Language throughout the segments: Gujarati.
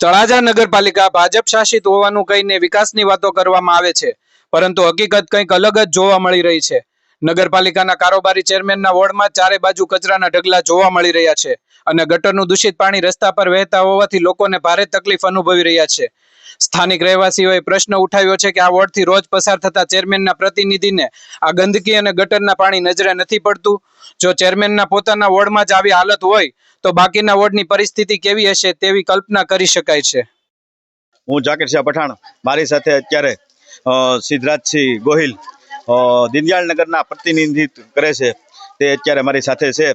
તળાજા નગરપાલિકા ભાજપ શાસિત હોવાનું કહીને વિકાસની વાતો કરવામાં આવે છે. પરંતુ હકીકત કંઈક અલગ જ જોવા મળી રહી છે. નગરપાલિકાના કારોબારી ચેરમેનના વોર્ડમાં ચારે બાજુ કચરાના ઢગલા જોવા મળી રહ્યા છે અને ગટરનું દૂષિત પાણી રસ્તા પર વહેતા હોવાથી લોકોને ભારે તકલીફ અનુભવી રહ્યા છે. સ્થાનિક રહેવાસીઓએ પ્રશ્ન ઉઠાવ્યો છે કે આ વોર્ડથી રોજ પસાર થતા ચેરમેનના પ્રતિનિધિને આ ગંદકી અને ગટરના પાણી નજરે નથી પડતું. જો ચેરમેનના પોતાના વોર્ડમાં જ આવી હાલત હોય તો બાકીના વોર્ડની પરિસ્થિતિ કેવી હશે તેવી કલ્પના કરી શકાય છે. હું જાકીર પઠાણ. મારી સાથે અત્યારે સિદ્ધરાજસિંહ ગોહિલ અ, દીનદયાળ નગરના પ્રતિનિધિત્વ કરે છે. તે અત્યારે મારી સાથે છે.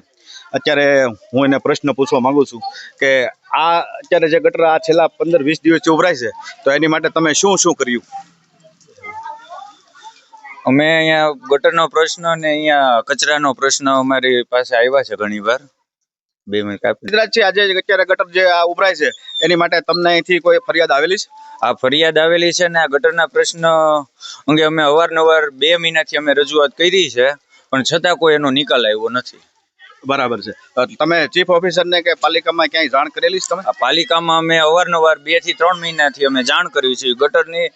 અત્યારે હું એને પ્રશ્ન પૂછવા માંગુ છું કે આ અત્યારે જે ગટર આ છેલ્લા પંદર વીસ દિવસથી ઉભરાય છે તો એની માટે તમે શું શું કર્યું? અમે અહીંયા ગટરનો પ્રશ્ન ને અહીંયા કચરાનો પ્રશ્ન અમારી પાસે આવ્યા છે ઘણી વાર બે મિનિટ કાપી સિદ્ધરાજસિંહ આજે અત્યારે ગટર જે આ ઉભરાય છે એની માટે તમને અહીંથી કોઈ ફરિયાદ આવેલી છે? આ ફરિયાદ આવેલી છે ને આ ગટરના પ્રશ્ન અંગે અમે અવારનવાર બે મહિનાથી અમે રજૂઆત કરી છે. પણ છતાં કોઈ એનો નિકાલ આવ્યો નથી. બરાબર છે. તમે ચીફ ઓફિસરને કે પાલિકામાં ક્યાંય જાણ કરેલી છે તમે? પાલિકામાં અમે અવારનવાર બેથી ત્રણ મહિનાથી અમે જાણ કરી છે. ગટરની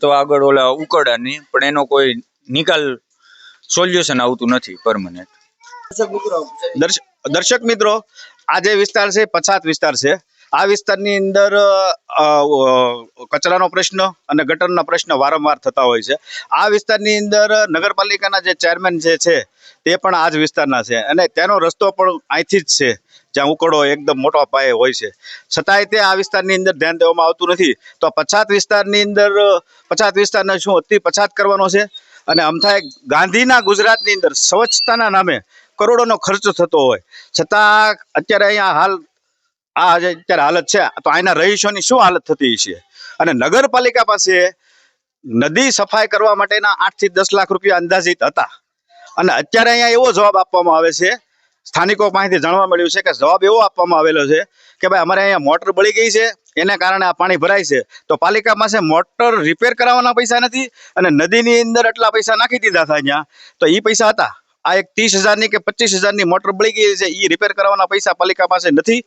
તો આગળ ઓલા ઉકડાની પણ એનો કોઈ નિકાલ સોલ્યુશન આવતું નથી પરમનન્ટ દર્શ- દર્શક મિત્રો આ જે વિસ્તાર છે પછાત વિસ્તાર છે આ વિસ્તારની અંદર કચરાનો પ્રશ્ન અને ગટરના પ્રશ્ન વારંવાર થતા હોય છે. આ વિસ્તારની અંદર નગરપાલિકાના જે ચેરમેન જે છે, તે પણ આ જ વિસ્તારના છે અને તેનો રસ્તો પણ અહીંથી જ છે, જ્યાં ઉકળો એકદમ મોટો પાયે હોય છે. છતાંય તે આ વિસ્તારની અંદર ધ્યાન દેવામાં આવતું નથી. તો પછાત વિસ્તારની અંદર, પછાત વિસ્તારને શું અતિ પછાત કરવાનો છે? અને અમથાય ગાંધીના ગુજરાતની અંદર સ્વચ્છતાના નામે કરોડોનો ખર્ચ થતો હોય. છતાં અત્યારે અહીંયા હાલ આ જે અત્યારે હાલત છે. તો અહીંના રહીશોની શું હાલત થતી છે અને નગરપાલિકા પાસે નદી સફાઈ કરવા માટેના આઠથી દસ લાખ રૂપિયા અંદાજિત હતા. અને અત્યારે અહીંયા એવો જવાબ આપવામાં આવે છે. સ્થાનિકો પાસેથી જાણવા મળ્યું છે કે જવાબ એવો આપવામાં આવેલો છે કે ભાઈ અમારે અહીંયા મોટર બળી ગઈ છે, એને કારણે આ પાણી ભરાય છે. તો પાલિકા પાસે મોટર રિપેર કરાવવાના પૈસા નથી અને નદીની અંદર એટલા પૈસા નાખી દીધા હતા અહીંયા. તો એ પૈસા હતા. આ એક ત્રીસ હજારની કે પચીસ હજારની મોટર બળી ગઈ છે એ રિપેર કરાવવાના પૈસા પાલિકા પાસે નથી.